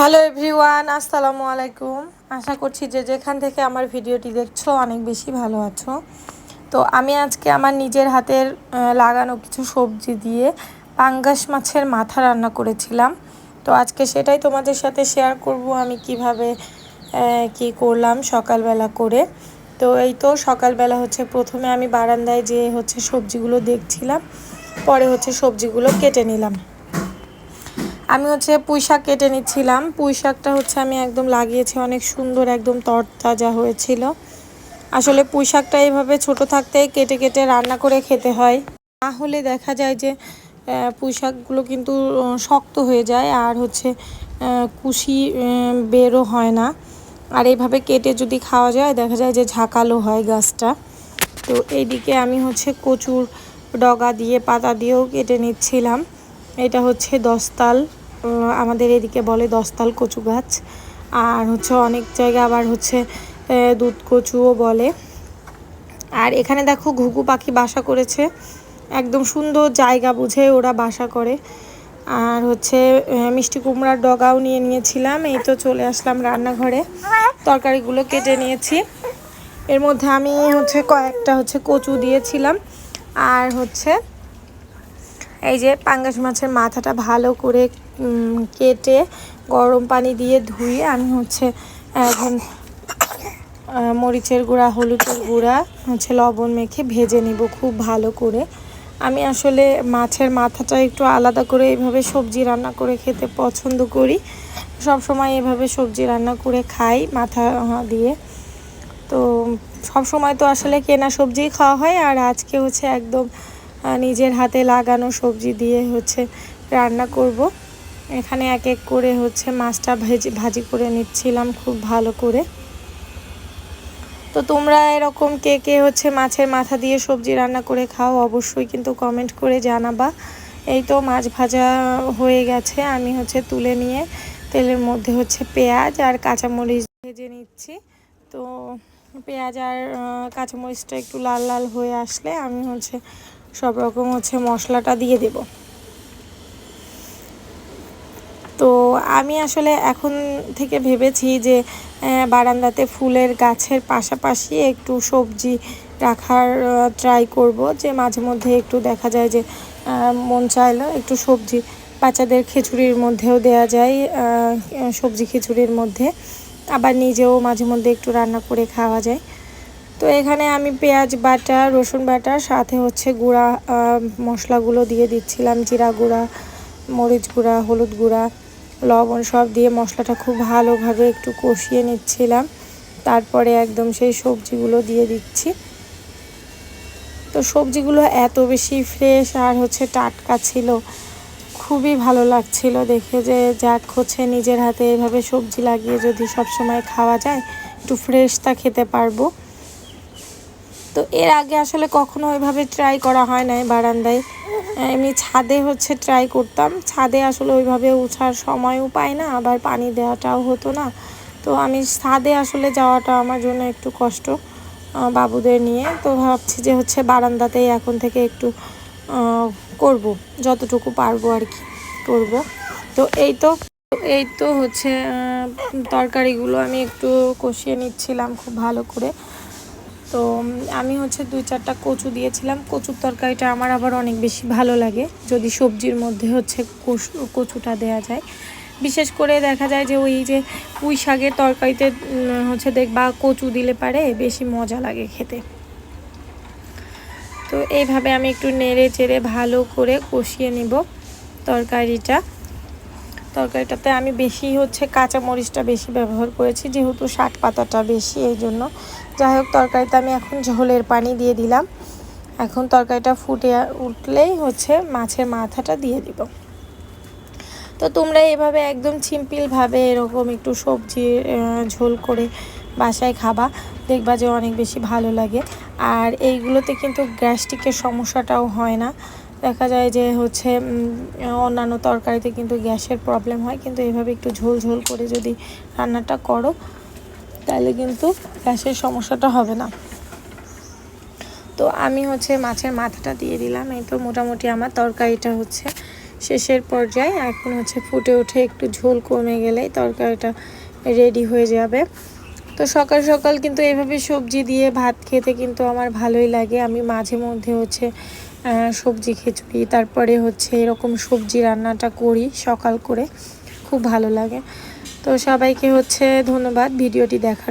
Hello everyone, আসসালামু আলাইকুম। আশা করছি যে যেখান থেকে আমার ভিডিওটি দেখছ অনেক বেশি ভালো আছো। তো আমি আজকে আমার নিজের হাতের লাগানো কিছু সবজি দিয়ে পাঙ্গাস মাছের মাথা রান্না করেছিলাম। তো আজকে সেটাই তোমাদের সাথে শেয়ার করব, আমি কীভাবে কি করলাম সকালবেলা করে। তো এই তো সকালবেলা হচ্ছে প্রথমে আমি বারান্দায় যে হচ্ছে সবজিগুলো দেখছিলাম, পরে হচ্ছে সবজিগুলো কেটে নিলাম। আমি হচ্ছে পুঁই শাক কেটে নিচ্ছিলাম। পুঁই শাকটা হচ্ছে আমি একদম লাগিয়েছি, অনেক সুন্দর, একদম তরতাজা হয়েছিল। আসলে পুঁই শাকটা এইভাবে ছোট থাকতেই কেটে কেটে রান্না করে খেতে হয়। না হলে দেখা যায় যে পুঁই শাকগুলো কিন্তু শক্ত হয়ে যায় আর হচ্ছে কুশি বেরও হয় না। আর এইভাবে কেটে যদি খাওয়া যায়, দেখা যায় যে ঝাঁকালো হয় গাছটা। তো এইদিকে আমি হচ্ছে কচুর ডগা দিয়ে, পাতা দিয়েও কেটে নিচ্ছিলাম। এটা হচ্ছে দশতাল আমাদের এদিকে বলে দশতাল কচু গাছ। আর হচ্ছে অনেক জায়গা আবার হচ্ছে দুধ কচুও বলে। আর এখানে দেখো ঘুঘু পাখি বাসা করেছে। একদম সুন্দর জায়গা বুঝে ওরা বাসা করে। আর হচ্ছে মিষ্টি কুমড়ার ডগাও নিয়ে নিয়েছিলাম। এই তো চলে আসলাম রান্নাঘরে। তরকারিগুলো কেটে নিয়েছি। এর মধ্যে আমি হচ্ছে কয়েকটা হচ্ছে কচু দিয়েছিলাম। আর হচ্ছে, এই যে পাঙ্গাস মাছের মাথাটা ভালো করে কেটে গরম পানি দিয়ে ধুয়ে আমি হচ্ছে, এখন মরিচের গুঁড়া, হলুদের গুঁড়া, হচ্ছে লবণ মেখে ভেজে নিব খুব ভালো করে। আমি আসলে মাছের মাথাটা একটু আলাদা করে এইভাবে সবজি রান্না করে খেতে পছন্দ করি। সব সময় এভাবে সবজি রান্না করে খাই মাথা দিয়ে। তো সব সময় তো আসলে কেনা সবজিই খাওয়া হয় আর আজকে হচ্ছে একদম নিজের হাতে লাগানো সবজি দিয়ে হচ্ছে রান্না করব। এখানে এক এক করে হচ্ছে মাছটা ভেজি, ভাজি করে নিচ্ছিলাম খুব ভালো করে। তো তোমরা এরকম কে কে হচ্ছে মাছের মাথা দিয়ে সবজি রান্না করে খাও অবশ্যই কিন্তু কমেন্ট করে জানাবা। এই তো মাছ ভাজা হয়ে গেছে, আমি হচ্ছে তুলে নিয়ে তেলের মধ্যে হচ্ছে পেঁয়াজ আর কাঁচামরিচ ভেজে নিচ্ছি। তো পেঁয়াজ আর কাঁচামরিচটা একটু লাল লাল হয়ে আসলে আমি হচ্ছে সব রকম হচ্ছে মশলাটা দিয়ে দেব তো আমি আসলে এখন থেকে ভেবেছি যে বারান্দাতে ফুলের গাছের পাশাপাশি একটু সবজি রাখার ট্রাই করব। যে মাঝে মধ্যে একটু দেখা যায় যে মন চাইলো একটু সবজি বাচ্চাদের খিচুড়ির মধ্যেও দেয়া যায় সবজি খিচুড়ির মধ্যে। আবার নিজেও মাঝে মধ্যে একটু রান্না করে খাওয়া যায়। তো এখানে আমি পেঁয়াজ বাটা, রসুন বাটা, সাথে হচ্ছে গুঁড়া মশলাগুলো দিয়ে দিচ্ছিলাম। জিরা গুঁড়া, মরিচ গুঁড়া, হলুদ গুঁড়া। লবণ সব দিয়ে মশলাটা খুব ভালোভাবে একটু কষিয়ে নিচ্ছিলাম। তারপরে একদম সেই সবজিগুলো দিয়ে দিচ্ছি। তো সবজিগুলো এত বেশি ফ্রেশ আর হচ্ছে টাটকা ছিল, খুবই ভালো লাগছিল দেখে যে যাক হচ্ছে নিজের হাতে এভাবে সবজি লাগিয়ে যদি সব সময় খাওয়া যায়, একটু ফ্রেশটা খেতে পারব। তো এর আগে আসলে কখনো ওইভাবে ট্রাই করা হয় নাই বারান্দায়। এমনি ছাদে হচ্ছে ট্রাই করতাম। ছাদে আসলে ওইভাবে উঠার সময়ও পাই না, আবার পানি দেওয়াটাও হতো না। তো আমি ছাদে আসলে যাওয়াটা আমার জন্য একটু কষ্ট বাবুদের নিয়ে। তো ভাবছি যে হচ্ছে বারান্দাতেই এখন থেকে একটু করব, যতটুকু পারব আর কি করব। তো এই তো এই তো হচ্ছে তরকারিগুলো আমি একটু কষিয়ে নিচ্ছিলাম খুব ভালো করে। তো আমি হচ্ছে দুই চারটা কচু দিয়েছিলাম। কচুর তরকারিটা আমার আবার অনেক বেশি ভালো লাগে। যদি সবজির মধ্যে হচ্ছে কচু কচুটা দেয়া যায়। বিশেষ করে দেখা যায় যে ওই যে পুঁই শাকের তরকারিতে হচ্ছে দেখবা কচু দিলে পারে, বেশি মজা লাগে খেতে। তো এইভাবে আমি একটু নেড়ে চেড়ে ভালো করে কষিয়ে নিব তরকারিটা। তরকারিটাতে। আমি বেশি হচ্ছে কাঁচা মরিচটা বেশি ব্যবহার করেছি, যেহেতু শাক পাতাটা বেশি, এই জন্য। যাই হোক, তরকারিতে আমি এখন ঝোলের পানি দিয়ে দিলাম। এখন তরকারিটা ফুটে উঠলেই হচ্ছে মাছের মাথাটা দিয়ে দিব। তো তোমরা এভাবে একদম সিম্পলভাবে এরকম একটু সবজি ঝোল করে বাসায় খাবা। দেখবা যে অনেক বেশি ভালো লাগে। আর এইগুলোতে কিন্তু গ্যাস্ট্রিকের সমস্যাটাও হয় না। দেখা যায় যে হচ্ছে অন্যান্য তরকারিতে কিন্তু গ্যাসের প্রবলেম হয়, কিন্তু এভাবে একটু ঝোল ঝোল করে যদি রান্নাটা করো, তাহলে কিন্তু গ্যাসের সমস্যাটা হবে না। তো আমি হচ্ছে মাছের মাথাটা দিয়ে দিলাম, এই তো মোটামুটি আমার তরকারিটা হচ্ছে শেষের পর্যায়ে। এখন হচ্ছে ফুটে উঠে একটু ঝোল কমে গেলেই তরকারিটা রেডি হয়ে যাবে। তো সকাল সকাল কিন্তু এভাবে সবজি দিয়ে ভাত খেতে কিন্তু আমার ভালোই লাগে। আমি মাঝে মধ্যে হচ্ছে সবজি খিচুড়ি, তারপরে হচ্ছে এরকম সবজি রান্নাটা করি সকাল করে। খুব ভালো লাগে। তো সবাইকে হচ্ছে ধন্যবাদ ভিডিওটি দেখার